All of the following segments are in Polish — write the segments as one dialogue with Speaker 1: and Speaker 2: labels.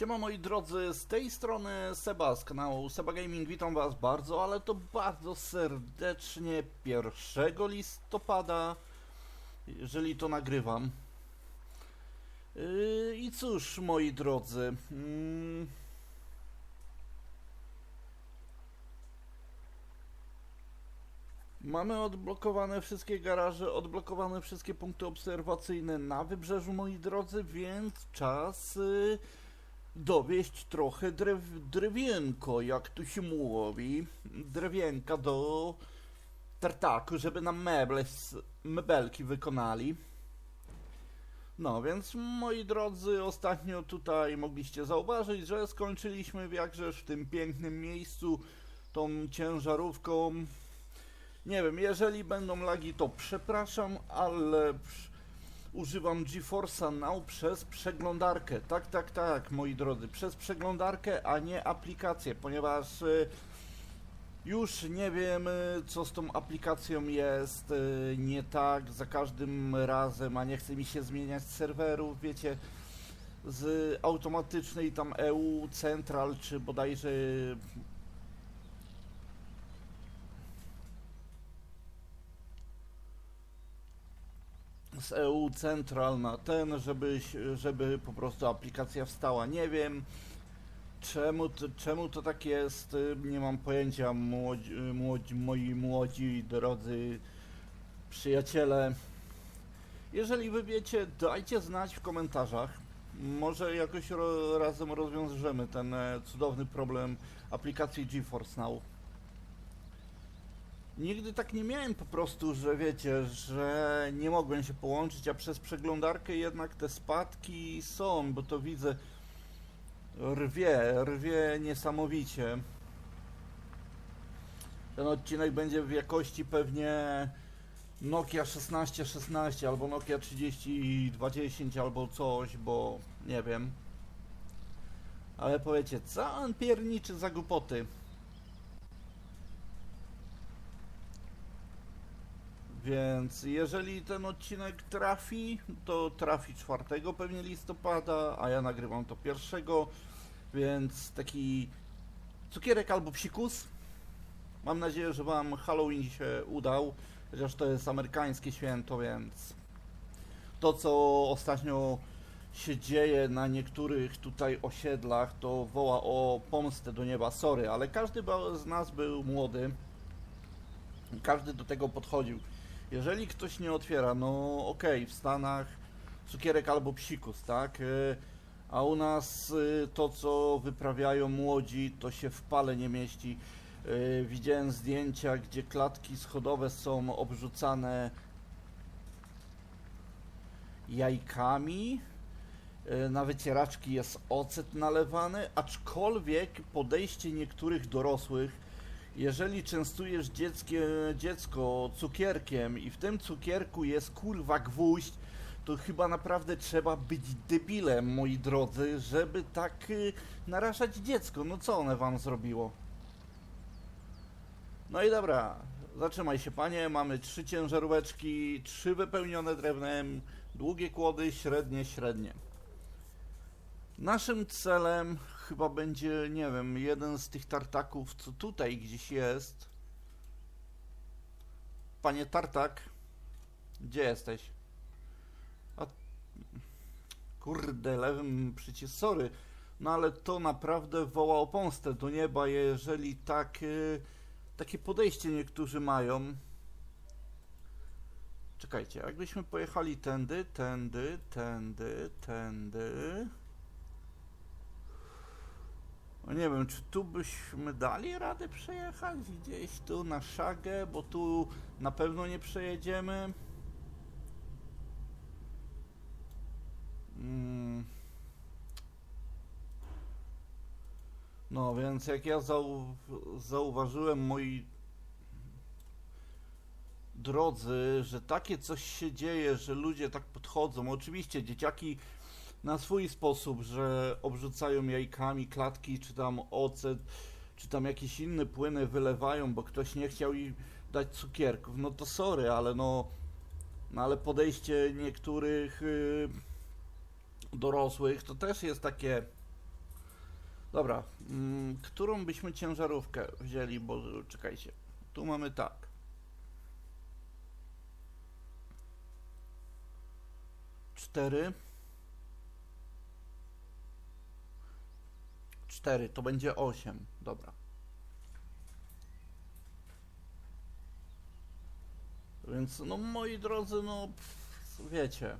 Speaker 1: Siema moi drodzy, z tej strony Seba z kanału Seba Gaming, witam was bardzo, ale to bardzo serdecznie 1 listopada, jeżeli to nagrywam. Yy, I cóż moi drodzy, mm, Mamy odblokowane wszystkie garaże, odblokowane wszystkie punkty obserwacyjne na wybrzeżu, moi drodzy, więc czas y, dowieść trochę drew, drewienko, jak tu się mówi, drewienka do tartaku, żeby nam meble, mebelki wykonali. No więc moi drodzy, ostatnio tutaj mogliście zauważyć, że skończyliśmy jakżeż w tym pięknym miejscu tą ciężarówką. Nie wiem, jeżeli będą lagi, to przepraszam, ale używam GeForce'a Now przez przeglądarkę. Tak, tak, tak, moi drodzy, przez przeglądarkę, a nie aplikację, ponieważ y, już nie wiem, y, co z tą aplikacją jest y, nie tak za każdym razem, a nie chce mi się zmieniać serwerów, wiecie, z automatycznej tam EU Central, czy bodajże z EU Central na ten, żeby, żeby po prostu aplikacja wstała. Nie wiem czemu, czemu to tak jest, nie mam pojęcia, młodzi, młodzi, moi młodzi, drodzy przyjaciele. Jeżeli wy wiecie, dajcie znać w komentarzach. Może jakoś ro, razem rozwiążemy ten e, cudowny problem aplikacji GeForce Now. Nigdy tak nie miałem po prostu, że wiecie, że nie mogłem się połączyć, a przez przeglądarkę jednak te spadki są, bo to widzę rwie, rwie niesamowicie. Ten odcinek będzie w jakości pewnie Nokia 1616 albo Nokia 3020 albo coś, bo nie wiem. Ale powiecie, co on pierniczy za głupoty? Więc jeżeli ten odcinek trafi, to trafi 4 pewnie listopada, a ja nagrywam to pierwszego, więc taki cukierek albo psikus. Mam nadzieję, że Wam Halloween się udał, chociaż to jest amerykańskie święto, więc to co ostatnio się dzieje na niektórych tutaj osiedlach, to woła o pomstę do nieba. Sorry, ale każdy z nas był młody. Każdy do tego podchodził. Jeżeli ktoś nie otwiera, no okej, w Stanach cukierek albo psikus, tak? Y, A u nas y, to, co wyprawiają młodzi, to się w pale nie mieści. Y, Widziałem zdjęcia, gdzie klatki schodowe są obrzucane jajkami. Na wycieraczki jest ocet nalewany, aczkolwiek podejście niektórych dorosłych jeżeli częstujesz dzieckie, dziecko cukierkiem i w tym cukierku jest kurwa gwóźdź, to chyba naprawdę trzeba być debilem, moi drodzy, żeby tak y, narażać dziecko. No co one wam zrobiło? No i dobra, zatrzymaj się panie, mamy trzy ciężaróweczki, trzy wypełnione drewnem, długie kłody, średnie, średnie. Naszym celem chyba będzie, nie wiem, jeden z tych tartaków, co tutaj gdzieś jest. Panie tartak, gdzie jesteś? A... Kurde, lewym przycisk, sorry. No ale to naprawdę woła o pomstę do nieba, jeżeli tak, y, takie podejście niektórzy mają. Czekajcie, jakbyśmy pojechali tędy, tędy, tędy, tędy. No nie wiem, czy tu byśmy dali radę przejechać gdzieś tu na szagę, bo tu na pewno nie przejedziemy. Mm. No więc jak ja zau zauważyłem moi drodzy, że takie coś się dzieje, że ludzie tak podchodzą. Oczywiście dzieciaki na swój sposób, że obrzucają jajkami klatki, czy tam ocet, czy tam jakieś inne płyny wylewają, bo ktoś nie chciał im dać cukierków. No to sorry, ale no, no ale podejście niektórych y, dorosłych to też jest takie Dobra, mm, którą byśmy ciężarówkę wzięli, bo czekajcie. Tu mamy tak. Cztery. Cztery, to będzie osiem. Dobra. Więc, no moi drodzy, no pff, wiecie.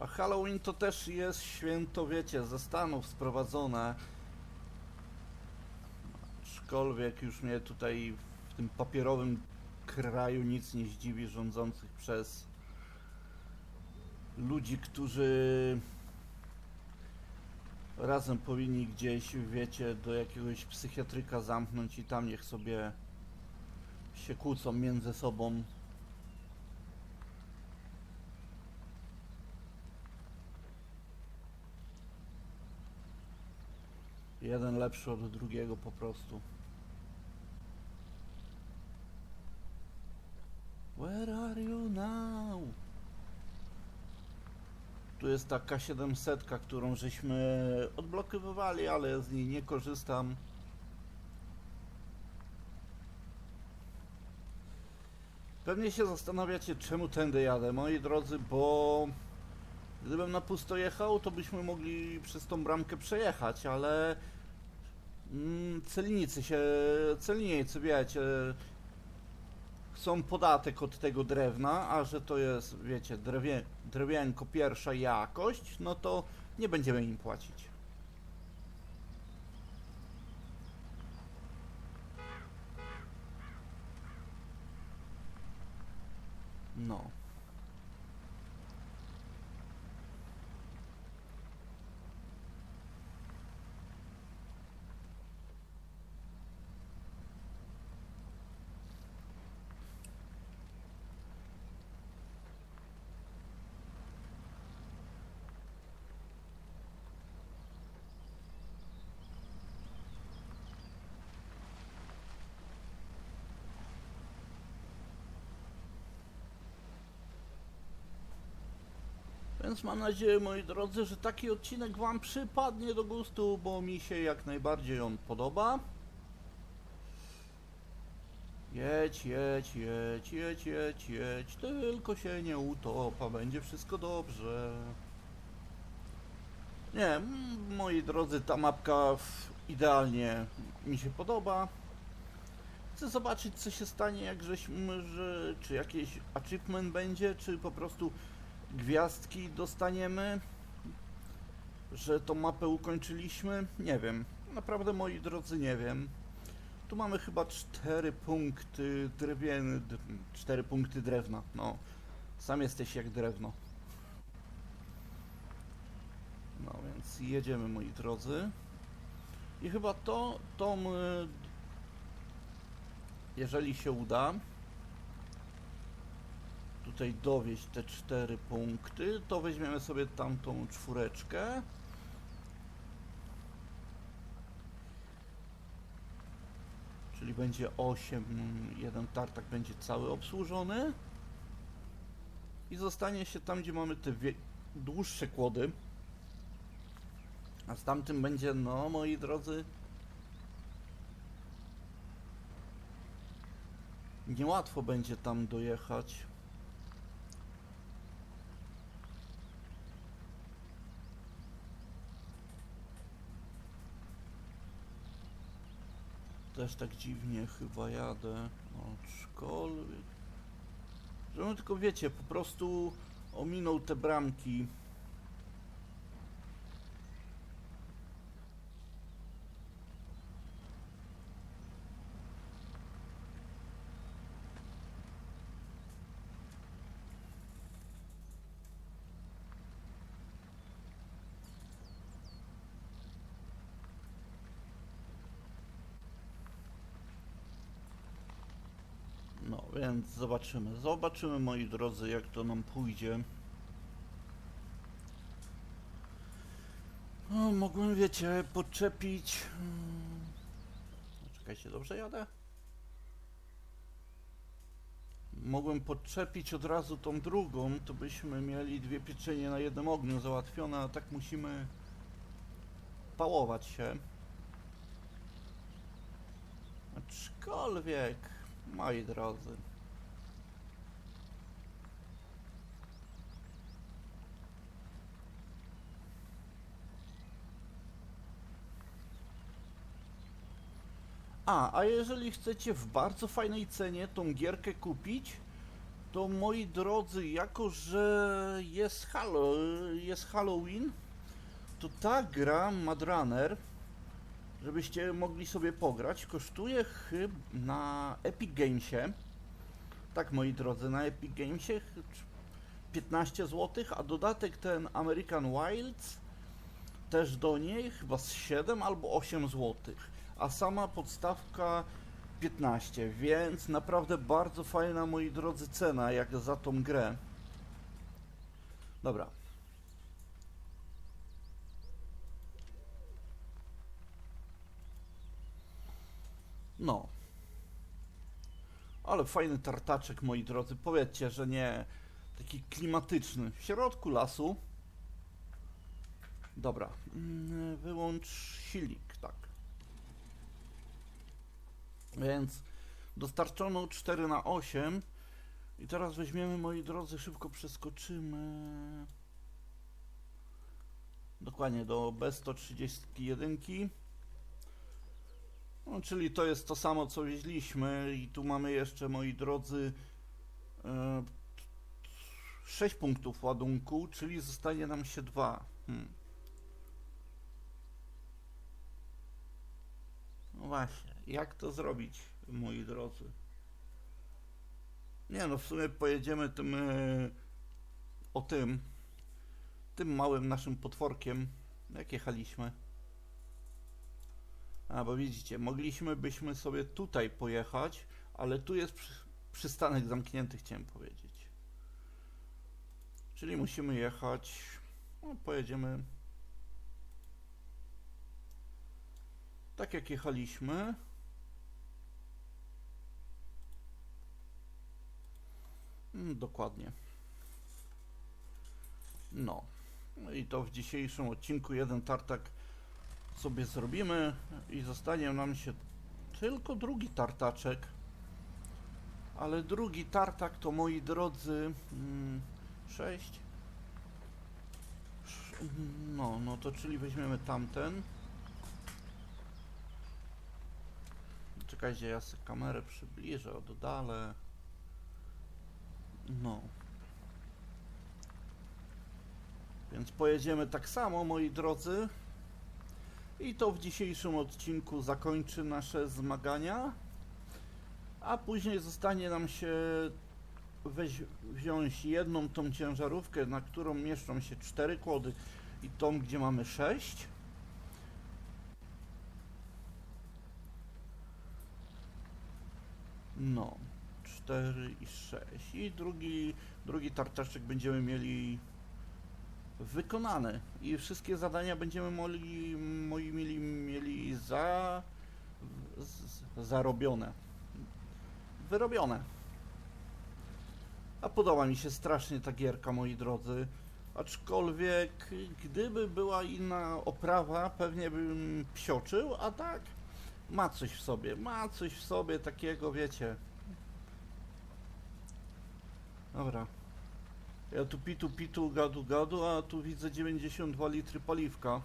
Speaker 1: A Halloween to też jest święto, wiecie, ze Stanów sprowadzone. Aczkolwiek już mnie tutaj w tym papierowym kraju nic nie zdziwi rządzących przez ludzi, którzy razem powinni gdzieś, wiecie, do jakiegoś psychiatryka zamknąć i tam niech sobie się kłócą między sobą. Jeden lepszy od drugiego po prostu. Where are you now? Tu jest ta K700, którą żeśmy odblokowywali, ale ja z niej nie korzystam. Pewnie się zastanawiacie, czemu tędy jadę, moi drodzy, bo gdybym na pusto jechał, to byśmy mogli przez tą bramkę przejechać, ale mm, celnicy się, celnicy, wiecie, chcą podatek od tego drewna, a że to jest, wiecie, drewie, drewienko pierwsza jakość, no to nie będziemy im płacić. No. Więc mam nadzieję, moi drodzy, że taki odcinek Wam przypadnie do gustu, bo mi się jak najbardziej on podoba. Jedź, jedź, jedź, jedź, jedź, jedź, tylko się nie utopa, będzie wszystko dobrze. Nie, moi drodzy, ta mapka idealnie mi się podoba. Chcę zobaczyć, co się stanie, jak żeśmy, że, czy jakiś achievement będzie, czy po prostu gwiazdki dostaniemy, że tą mapę ukończyliśmy. Nie wiem, naprawdę moi drodzy, nie wiem. Tu mamy chyba cztery punkty drewieny, cztery punkty drewna. No, sam jesteś jak drewno. No więc jedziemy moi drodzy. I chyba to, tą, y, jeżeli się uda, tutaj dowieść te cztery punkty, to weźmiemy sobie tamtą czwóreczkę. Czyli będzie 8, jeden tartak będzie cały obsłużony. I zostanie się tam, gdzie mamy te dłuższe kłody. A z tamtym będzie, no moi drodzy, niełatwo będzie tam dojechać. Też tak dziwnie chyba jadę. Aczkolwiek. Żebym tylko wiecie, po prostu ominął te bramki. No więc zobaczymy. Zobaczymy moi drodzy jak to nam pójdzie. No, mogłem wiecie podczepić. Hmm. Czekajcie, dobrze jadę? Mogłem podczepić od razu tą drugą, to byśmy mieli dwie pieczenie na jednym ogniu załatwione, a tak musimy pałować się. Aczkolwiek, moi drodzy. A, a jeżeli chcecie w bardzo fajnej cenie tą gierkę kupić, to moi drodzy, jako że jest, Hallo, jest Halloween, to ta gra Mad Runner, żebyście mogli sobie pograć, kosztuje chyba na Epic Gamesie. Tak, moi drodzy, na Epic Gamesie ch- 15 zł, a dodatek ten American Wilds też do niej chyba z 7 albo 8 zł, a sama podstawka 15, więc naprawdę bardzo fajna, moi drodzy, cena jak za tą grę. Dobra. No. Ale fajny tartaczek, moi drodzy. Powiedzcie, że nie taki klimatyczny. W środku lasu. Dobra. Mm, Wyłącz silnik, tak. Więc dostarczono 4 na 8 i teraz weźmiemy, moi drodzy, szybko przeskoczymy dokładnie do B131 no, czyli to jest to samo co wieźliśmy i tu mamy jeszcze, moi drodzy e, 6 punktów ładunku, czyli zostanie nam się 2 hmm. No właśnie, jak to zrobić, moi drodzy? Nie no, w sumie pojedziemy tym e, o tym tym małym naszym potworkiem. Jak jechaliśmy? A, bo widzicie, mogliśmy byśmy sobie tutaj pojechać, ale tu jest przy, przystanek zamknięty, chciałem powiedzieć. Czyli musimy jechać, no, pojedziemy tak jak jechaliśmy. Dokładnie. No. I to w dzisiejszym odcinku jeden tartak sobie zrobimy i zostanie nam się tylko drugi tartaczek. Ale drugi tartak to moi drodzy mm, sześć. Sz- No, no to czyli weźmiemy tamten. Czekajcie, ja sobie kamerę przybliżę, oddalę. No. Więc pojedziemy tak samo, moi drodzy. I to w dzisiejszym odcinku zakończy nasze zmagania. A później zostanie nam się weź, wziąć jedną tą ciężarówkę, na którą mieszczą się cztery kłody i tą, gdzie mamy sześć. No, 4 i 6. I drugi, drugi tartaczek będziemy mieli wykonane. I wszystkie zadania będziemy mogli, moi mieli, mieli za, z, zarobione. Wyrobione. A podoba mi się strasznie ta gierka, moi drodzy. Aczkolwiek, gdyby była inna oprawa, pewnie bym psioczył, a tak ma coś w sobie, ma coś w sobie takiego, wiecie. Dobra. Ja tu pitu pitu gadu gadu, a tu widzę 92 litry paliwka.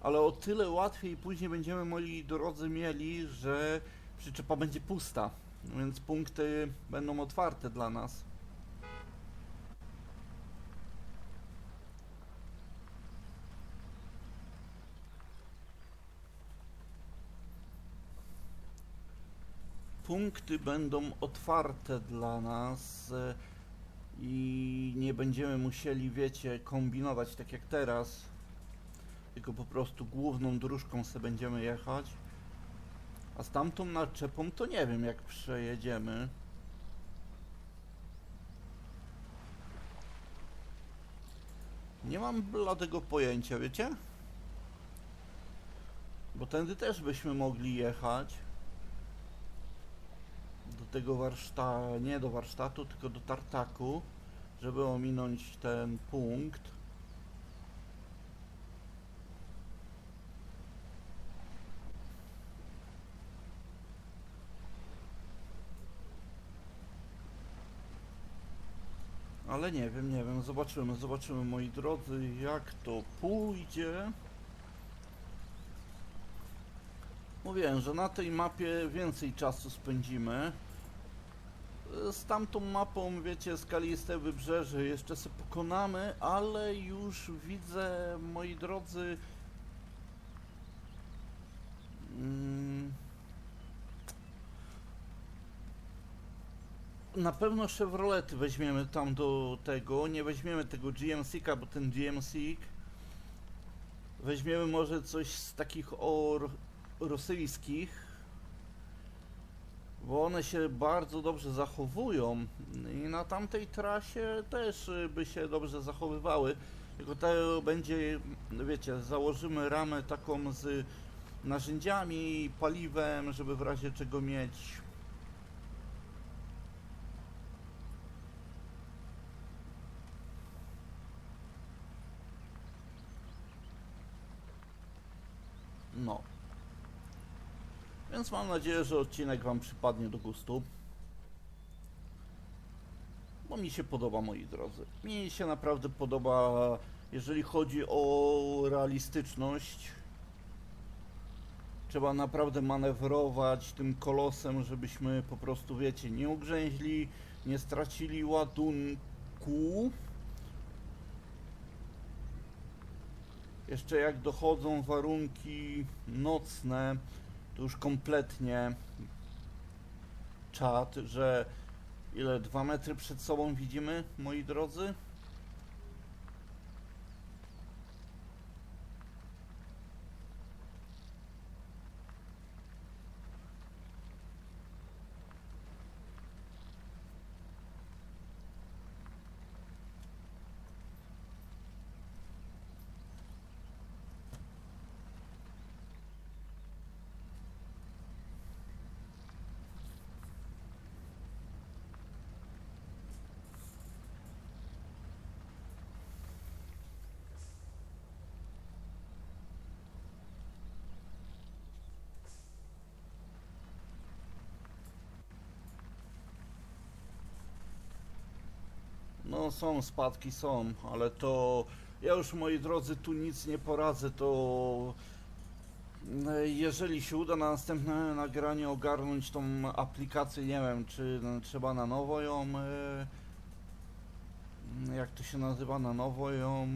Speaker 1: Ale o tyle łatwiej później będziemy moi drodzy mieli, że przyczepa będzie pusta. Więc punkty będą otwarte dla nas. Punkty będą otwarte dla nas e, i nie będziemy musieli, wiecie, kombinować tak jak teraz, tylko po prostu główną dróżką se będziemy jechać. A z tamtą naczepą to nie wiem jak przejedziemy. Nie mam bladego pojęcia, wiecie? Bo tędy też byśmy mogli jechać do tego warsztatu, nie do warsztatu, tylko do tartaku, żeby ominąć ten punkt. Ale nie wiem, nie wiem, zobaczymy, zobaczymy moi drodzy, jak to pójdzie. Mówiłem, że na tej mapie więcej czasu spędzimy. Z tamtą mapą, wiecie, skaliste wybrzeże jeszcze sobie pokonamy, ale już widzę, moi drodzy, mm, na pewno Chevrolety weźmiemy tam do tego, nie weźmiemy tego GMC-ka, bo ten GMC weźmiemy może coś z takich or rosyjskich, bo one się bardzo dobrze zachowują i na tamtej trasie też y, by się dobrze zachowywały. Tylko to będzie, wiecie, założymy ramę taką z narzędziami, paliwem, żeby w razie czego mieć. No. Więc mam nadzieję, że odcinek Wam przypadnie do gustu. Bo mi się podoba, moi drodzy. Mi się naprawdę podoba, jeżeli chodzi o realistyczność. Trzeba naprawdę manewrować tym kolosem, żebyśmy po prostu, wiecie, nie ugrzęźli, nie stracili ładunku. Jeszcze jak dochodzą warunki nocne, to już kompletnie czat, że ile dwa metry przed sobą widzimy, moi drodzy? Są spadki, są, ale to ja już moi drodzy tu nic nie poradzę, to e, jeżeli się uda na następne nagranie ogarnąć tą aplikację, nie wiem czy trzeba na nowo ją, e, jak to się nazywa, na nowo ją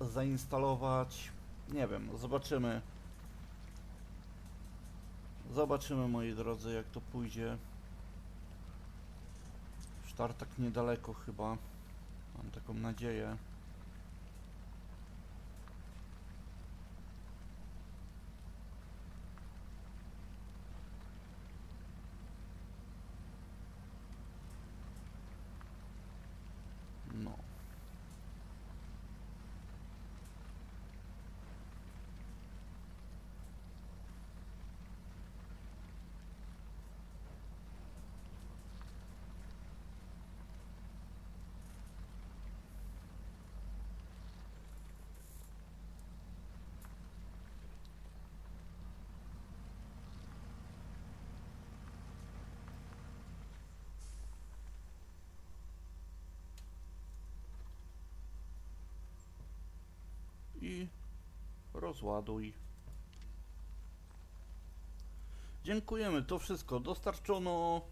Speaker 1: zainstalować, nie wiem, zobaczymy. Zobaczymy moi drodzy jak to pójdzie. Sztar tak niedaleko chyba. Mam taką nadzieję. No. I rozładuj. Dziękujemy, to wszystko. Dostarczono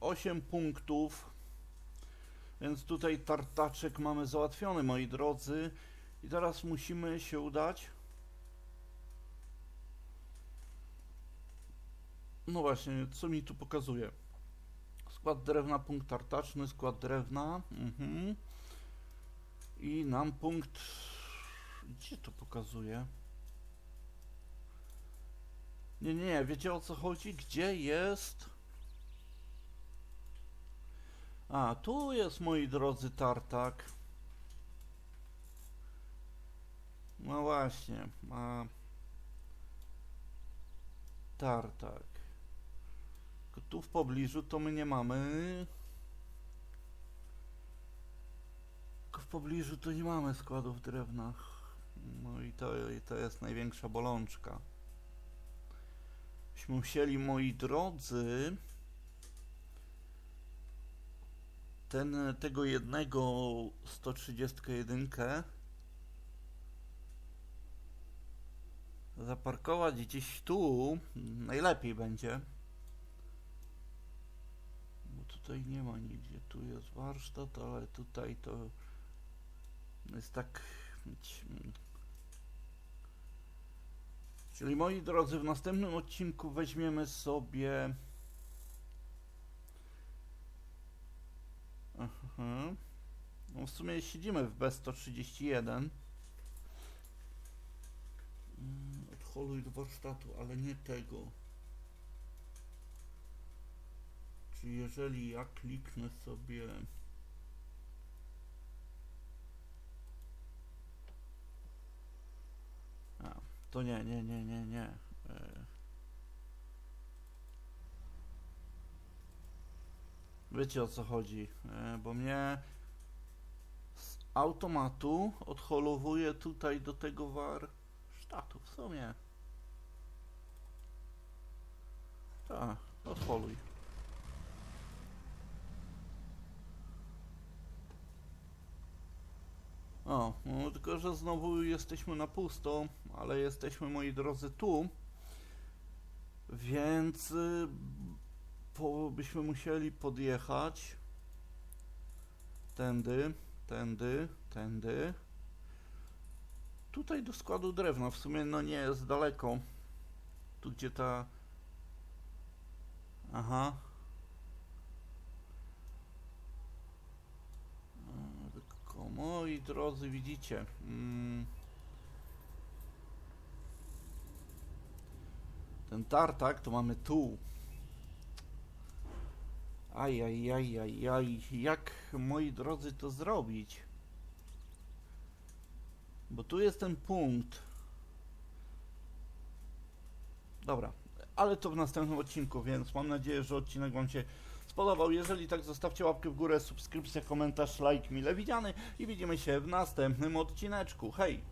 Speaker 1: 8 punktów. Więc tutaj tartaczek mamy załatwiony, moi drodzy. I teraz musimy się udać. No właśnie, co mi tu pokazuje? Skład drewna, punkt tartaczny, skład drewna. Mhm. I nam punkt. Gdzie to pokazuje? Nie, nie, wiecie o co chodzi? Gdzie jest? A, tu jest, moi drodzy, tartak. No właśnie, a... Tartak. Tu w pobliżu to my nie mamy. W pobliżu to nie mamy składów drewna. No i to, i to jest największa bolączka. Byśmy musieli, moi drodzy, ten, tego jednego 131 zaparkować gdzieś tu najlepiej będzie. Bo tutaj nie ma nigdzie. Tu jest warsztat, ale tutaj to jest tak. Czyli moi drodzy, w następnym odcinku weźmiemy sobie. Aha. No w sumie siedzimy w B131. Mm, Odholuj do warsztatu, ale nie tego. Czyli jeżeli ja kliknę sobie. To nie, nie, nie, nie, nie. E. Wiecie o co chodzi, e, bo mnie z automatu odholowuje tutaj do tego warsztatu w sumie. Tak, odholuj. O, no tylko że znowu jesteśmy na pusto, ale jesteśmy moi drodzy tu. Więc y, po, byśmy musieli podjechać tędy, tędy, tędy. Tutaj do składu drewna, w sumie no nie jest daleko. Tu gdzie ta... Aha. Moi drodzy, widzicie. Mm, ten tartak to mamy tu. Aj, aj, aj, aj, aj, jak moi drodzy to zrobić? Bo tu jest ten punkt. Dobra, ale to w następnym odcinku, więc mam nadzieję, że odcinek Wam się spodobał. Jeżeli tak, zostawcie łapkę w górę, subskrypcja, komentarz, like mile widziany i widzimy się w następnym odcineczku. Hej!